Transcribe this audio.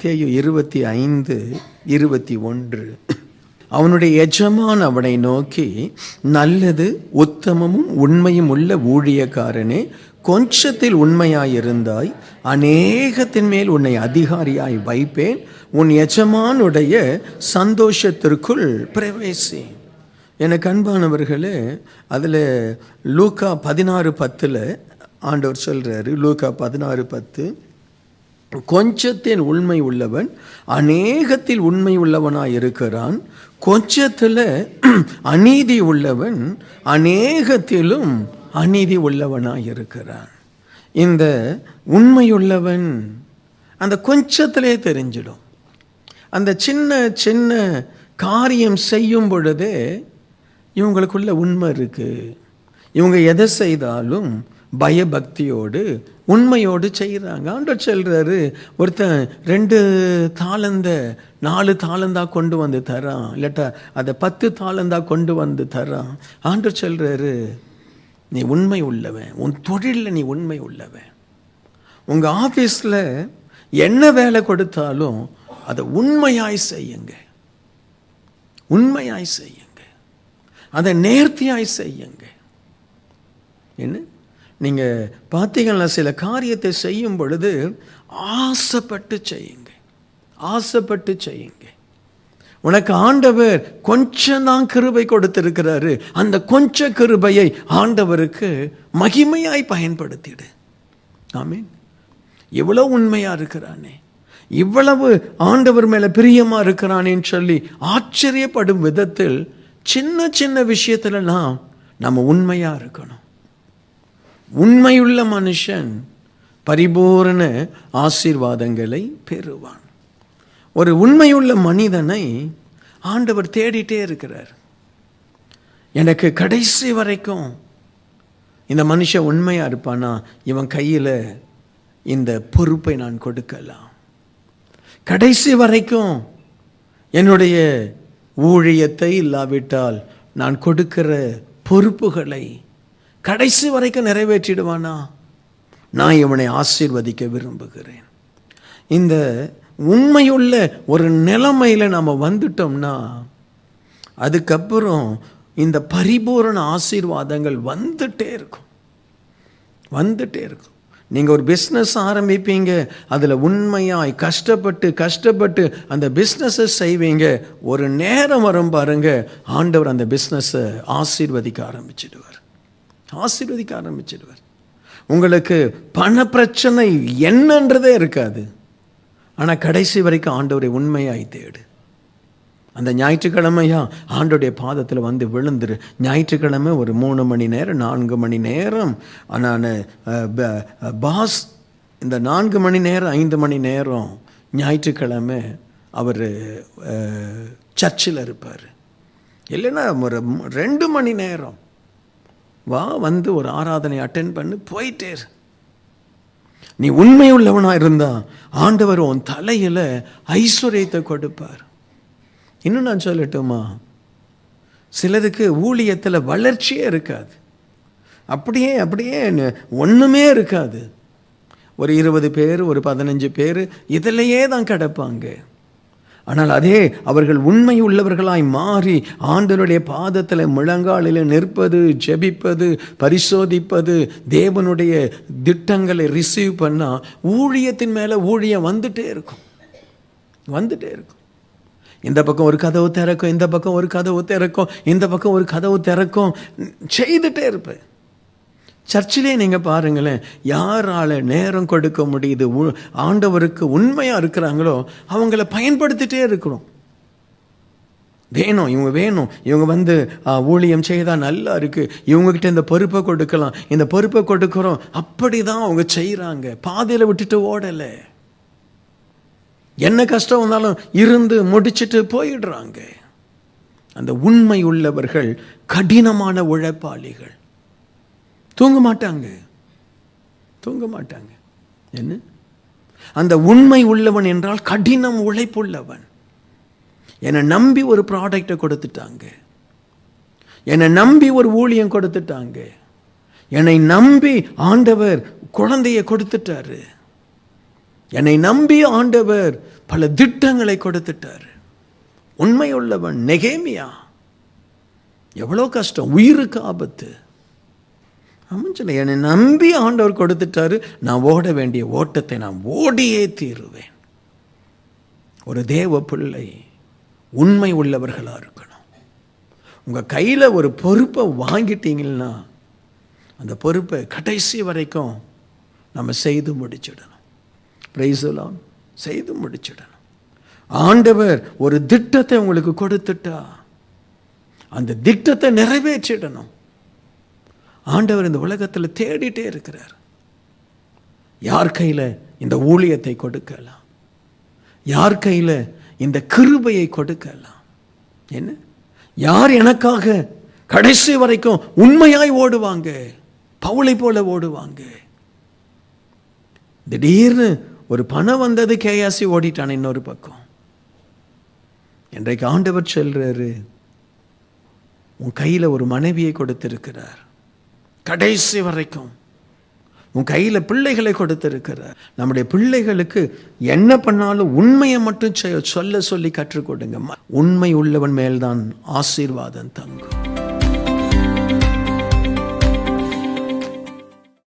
மத்தேயு இருபத்தி ஐந்து இருபத்தி ஒன்று. அவனுடைய எஜமான் அவனை நோக்கி நல்லது உத்தமமும் உண்மையும் உள்ள ஊழியக்காரனே கொஞ்சத்தில் உண்மையாயிருந்தாய் அநேகத்தின் மேல் உன்னை அதிகாரியாய் வைப்பேன் உன் எஜமானுடைய சந்தோஷத்திற்குள் பிரவேசி எனக்கு அன்பானவர்களே அதில் லூக்கா பதினாறு பத்தில் ஆண்டவர் சொல்கிறாரு லூக்கா பதினாறு பத்து. கொஞ்சத்தில் உண்மை உள்ளவன் அநேகத்தில் உண்மை உள்ளவனாக இருக்கிறான். கொஞ்சத்தில் அநீதி உள்ளவன் அநேகத்திலும் அநீதி உள்ளவனாக இருக்கிறான். இந்த உண்மையுள்ளவன் அந்த கொஞ்சத்திலே தெரிஞ்சிடும். அந்த சின்ன சின்ன காரியம் செய்யும் பொழுதே இவங்களுக்குள்ள உண்மை இருக்குது இவங்க எதை செய்தாலும் பயபக்தியோடு உண்மையோடு செய்கிறாங்க ஆண்டவர் சொல்கிறாரு ஒருத்தன் ரெண்டு தாளந்த நாலு தாளந்தா கொண்டு வந்து தரான். இல்லாட்டா அதை பத்து தாளந்தா கொண்டு வந்து தரான். ஆண்டவர் சொல்கிறாரு நீ உண்மை உள்ளவன். உன் தொழிலில் நீ உண்மை உள்ளவன். உங்கள் ஆஃபீஸில் என்ன வேலை கொடுத்தாலும் அதை உண்மையாய் செய்யுங்க. உண்மையாய் செய்யுங்க. அதை நேர்த்தியாய் செய்யுங்க. என்ன? நீங்கள் பார்த்தீங்கன்னா சில காரியத்தை செய்யும் பொழுது ஆசைப்பட்டு செய்யுங்க. ஆசைப்பட்டு செய்யுங்க. உனக்கு ஆண்டவர் கொஞ்சம் தான் கிருபை கொடுத்திருக்கிறாரு. அந்த கொஞ்ச கிருபையை ஆண்டவருக்கு மகிமையாய் பயன்படுத்திடு. ஆமீன். எவ்வளோ உண்மையாக இருக்கிறானே. இவ்வளவு ஆண்டவர் மேலே பிரியமாக இருக்கிறானேன்னு சொல்லி ஆச்சரியப்படும் விதத்தில் சின்ன சின்ன விஷயத்துலலாம் நம்ம உண்மையாக இருக்கணும். உண்மையுள்ள மனுஷன் பரிபூரண ஆசீர்வாதங்களை பெறுவான். ஒரு உண்மையுள்ள மனிதனை ஆண்டவர் தேடிட்டே இருக்கிறார். எனக்கு கடைசி வரைக்கும் இந்த மனுஷன் உண்மையாக இருப்பானா? இவன் கையில் இந்த பொறுப்பை நான் கொடுக்கலாம். கடைசி வரைக்கும் என்னுடைய ஊழியத்தை இல்லாவிட்டால் நான் கொடுக்கிற பொறுப்புகளை கடைசி வரைக்கும் நிறைவேற்றிடுவானா? நான் இவனை ஆசீர்வதிக்க விரும்புகிறேன். இந்த உண்மையுள்ள ஒரு நிலைமையில் நம்ம வந்துட்டோம்னா அதுக்கப்புறம் இந்த பரிபூரண ஆசீர்வாதங்கள் வந்துட்டே இருக்கும். வந்துட்டே இருக்கும். நீங்கள் ஒரு பிஸ்னஸ் ஆரம்பிப்பீங்க அதில் உண்மையாய் கஷ்டப்பட்டு கஷ்டப்பட்டு அந்த பிஸ்னஸை செய்வீங்க. ஒரு நேரம் வரும் பாருங்க ஆண்டவர் அந்த பிஸ்னஸை ஆசீர்வதிக்க ஆரம்பிச்சிடுவார். ஆசீர்வதிக்க ஆரம்பிச்சிடுவார். உங்களுக்கு பண பிரச்சனை என்னன்றதே இருக்காது. ஆனால் கடைசி வரைக்கும் ஆண்டவரை உண்மையாய் தேடு. அந்த ஞாயிற்றுக்கிழமையா ஆண்டோடைய பாதத்தில் வந்து விழுந்துரு. ஞாயிற்றுக்கிழமை ஒரு மூணு மணி நேரம் நான்கு மணி நேரம். நான் பாஸ் இந்த நான்கு மணி நேரம் ஐந்து மணி நேரம் ஞாயிற்றுக்கிழமை அவர் சர்ச்சில் இருப்பார். இல்லைன்னா ஒரு ரெண்டு மணி நேரம். வா வந்து ஒரு ஆராதனை அட்டென்ட் பண்ணி போயிட்டேர் நீ உண்மை உள்ளவனாக இருந்தா ஆண்டவர் உன் தலையில் ஐஸ்வர்யத்தை கொடுப்பார். இன்னும் நான் சொல்லட்டுமா? சிலருக்கு ஊழியத்தில் வளர்ச்சியே இருக்காது. அப்படியே அப்படியே ஒன்றுமே இருக்காது. ஒரு இருபது பேர் ஒரு பதினஞ்சு பேர் இதிலையே தான் கிடப்பாங்க. ஆனால் அதே அவர்கள் உண்மை உள்ளவர்களாய் மாறி ஆண்டனுடைய பாதத்தில் முழங்காலில் நிற்பது ஜெபிப்பது பரிசோதிப்பது தேவனுடைய திட்டங்களை ரிசீவ் பண்ணால் ஊழியத்தின் மேலே ஊழியம் வந்துட்டே இருக்கும். வந்துட்டே இருக்கும். இந்த பக்கம் ஒரு கதவு திறக்கும் இந்த பக்கம் ஒரு கதவு திறக்கும் இந்த பக்கம் ஒரு கதவு திறக்கும் செய்துட்டே இருப்பேன். சர்ச்சிலே நீங்கள் பாருங்களேன் யாரால் நேரம் கொடுக்க முடியுது ஆண்டவருக்கு உண்மையாக இருக்கிறாங்களோ அவங்கள பயன்படுத்திட்டே இருக்கிறோம். வேணும் இவங்க வேணும். இவங்க வந்து ஊழியம் செய்தால் நல்லா இருக்குது இவங்ககிட்ட இந்த பொறுப்பை கொடுக்கலாம். இந்த பொறுப்பை கொடுக்குறோம். அப்படி தான் அவங்க செய்கிறாங்க பாதையில் விட்டுட்டு ஓடலை. என்ன கஷ்டம் வந்தாலும் இருந்து முடிச்சுட்டு போயிடுறாங்க. அந்த உண்மை உள்ளவர்கள் கடினமான உழைப்பாளிகள். தூங்க மாட்டாங்க. தூங்க மாட்டாங்க. என்ன? அந்த உண்மை உள்ளவன் என்றால் கடினம் உழைப்புள்ளவன். என்னை நம்பி ஒரு ப்ராடக்டை கொடுத்துட்டாங்க. என்னை நம்பி ஒரு ஊழியம் கொடுத்துட்டாங்க. என்னை நம்பி ஆண்டவர் குழந்தைய கொடுத்துட்டாரு. என்னை நம்பி ஆண்டவர் பல திட்டங்களை கொடுத்துட்டார். உண்மை உள்ளவன் நெகேமியா. எவ்வளோ கஷ்டம். உயிருக்கு ஆபத்து. ஆமாம் சொல்ல என்னை நம்பி ஆண்டவர் கொடுத்துட்டாரு. நான் ஓட வேண்டிய ஓட்டத்தை நான் ஓடியே தீருவேன். ஒரு தேவ பிள்ளை உண்மை உள்ளவர்களாக இருக்கணும். உங்கள் கையில் ஒரு பொறுப்பை வாங்கிட்டீங்கன்னா அந்த பொறுப்பை கடைசி வரைக்கும் நம்ம செய்து முடிச்சிடணும். பிரைசலாம் செய்து முடிச்சிடணும். ஆண்டவர் ஒரு திட்டத்தை உங்களுக்கு கொடுத்துட்டா அந்த திட்டத்தை நிறைவேற்றிடணும். ஆண்டவர் இந்த உலகத்தில் தேடிட்டே இருக்கிறார். யார் கையில் இந்த ஊழியத்தை கொடுக்கலாம்? யார் கையில் இந்த கிருபையை கொடுக்கலாம்? என்ன? யார் எனக்காக கடைசி வரைக்கும் உண்மையாய் ஓடுவாங்க? பவுளை போல ஓடுவாங்க. திடீர்னு ஒரு பணம் வந்தது கேயாசி ஓடிட்டான் இன்னொரு பக்கம். இன்றைக்கு ஆண்டவர் செல்றாரு உன் கையில் ஒரு மனைவியை கொடுத்திருக்கிறார். கடைசி வரைக்கும். உன் கையில் பிள்ளைகளை கொடுத்துருக்கிற. நம்முடைய பிள்ளைகளுக்கு என்ன பண்ணாலும் உண்மையை மட்டும் சொல்ல சொல்லி கற்றுக்கொடுங்க உண்மை உள்ளவன் மேல்தான் ஆசீர்வாதம் தங்கும்.